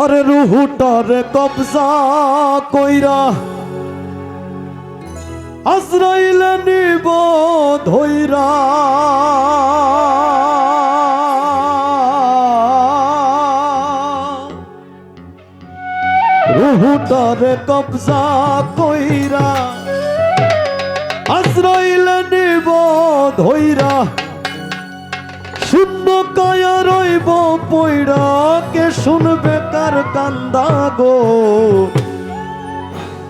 আরে রুহুটারে কবজা কইরা। আজরাইল নিব ধইরা। রুহুটারে কবজা কইরা। আজরাইল নিব ধইরা। শূন্য কায়া রইব পইড়া, কে শুনবে কার কান্দা গো?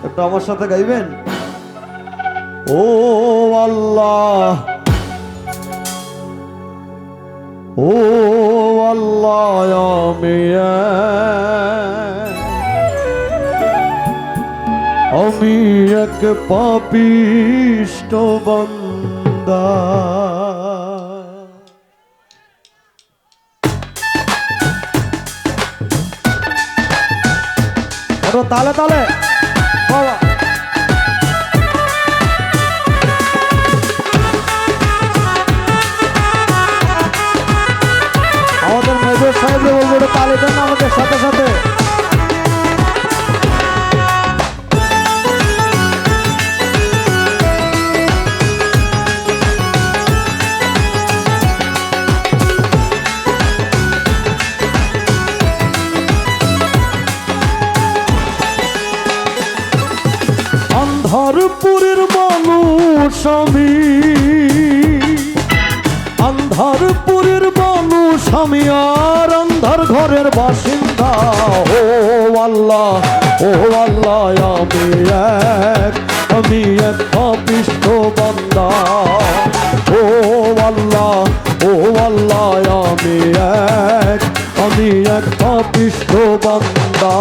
একটু আমার সাথে গাইবেন? ও আল্লাহ ও আল্লাহ, আমি আমি এক পাপিষ্ট বন্দা। একটু তালে তালে। আন্ধারপুরের মানুষ আমি। আন্ধারপুরের মানুষ আমি আর আন্ধার ঘরের বাসিন্দা। ও আল্লাহ ও আল্লাহ, আমি এক আমি এক পাপিষ্ঠ বান্দা। ও আল্লাহ ও আল্লাহ, আমি এক আমি এক পাপিষ্ঠ বান্দা।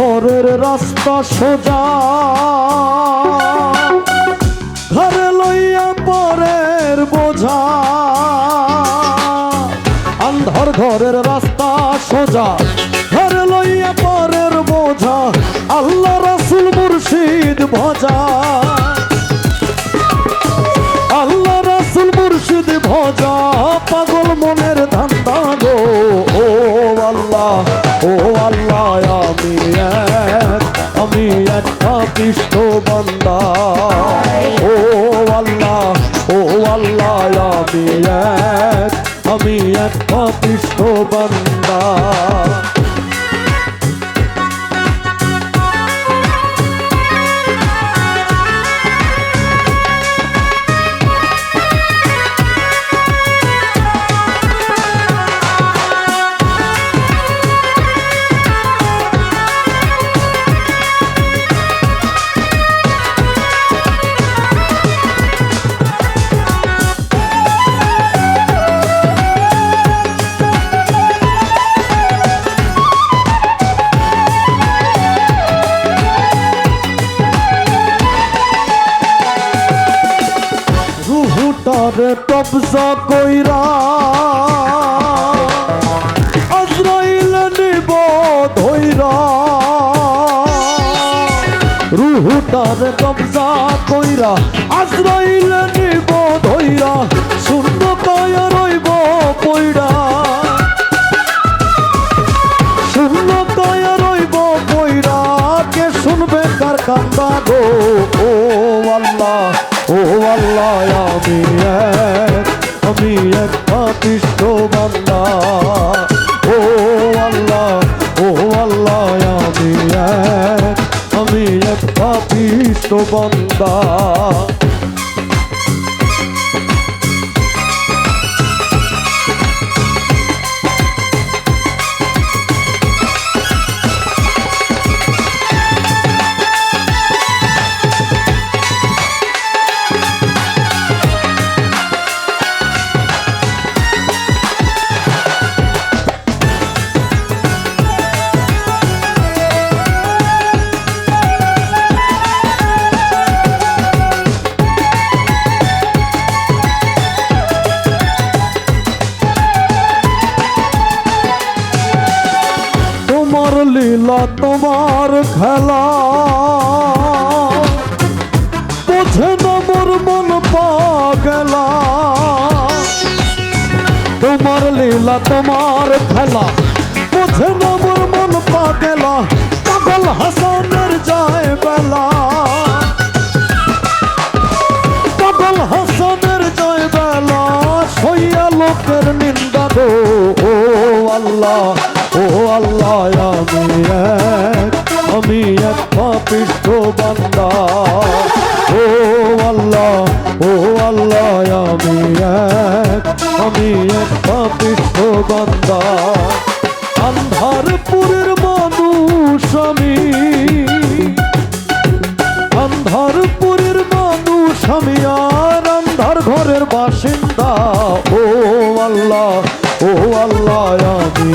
ঘরের রাস্তা সোজা। ঘরে লইয়া পরের বোঝা। আন্ধার ঘরের রাস্তা সোজা। ঘরে লইয়া পরের বোঝা। আল্লাহ রাসুল মুর্শিদ ভজা। আমি এক কৃষ্ণ বান্দা। ও আল্লাহ ও আল্লাহ আমি এক আমি এক কৃষ্ণ বান্দা। কবজা কইরা আজরাইল নিব ধইরা। রুহুটারে কবজা কইরা আজরাইল নিব ধইরা। শূন্য কায়া রইব পইড়া। শূন্য কায়া রইব পইড়া। কে শুনবে কার কান্দা গো? লীলা তোমার খেলা। বোঝে না মোর মন পাগলা। তোমার লীলা, তোমার খেলা। বোঝে না মোর মন পাগলা। পাগল হাসানের যায় বেলা। পাগল হাসানের জয় বেলা। সইয়া লোকের নিন্দা আল্লাহ ও আল্লাহ। আন্ধারপুরের মানুষ আমি আন্ধারপুরের মানুষ আমি আর আন্ধার ঘরের বাসিন্দা। ও আল্লাহ ও আল্লাহ, আমি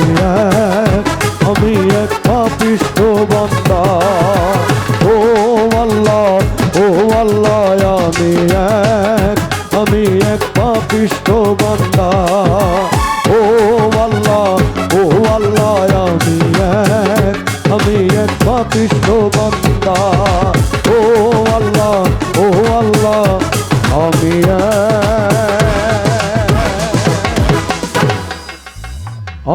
পাপিষ্ঠ বান্দা ও আল্লাহ ও আল্লাহ আমি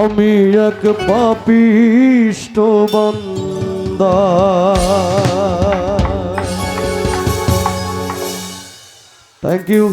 আমি এক পাপিষ্ঠ বান্দা। Thank you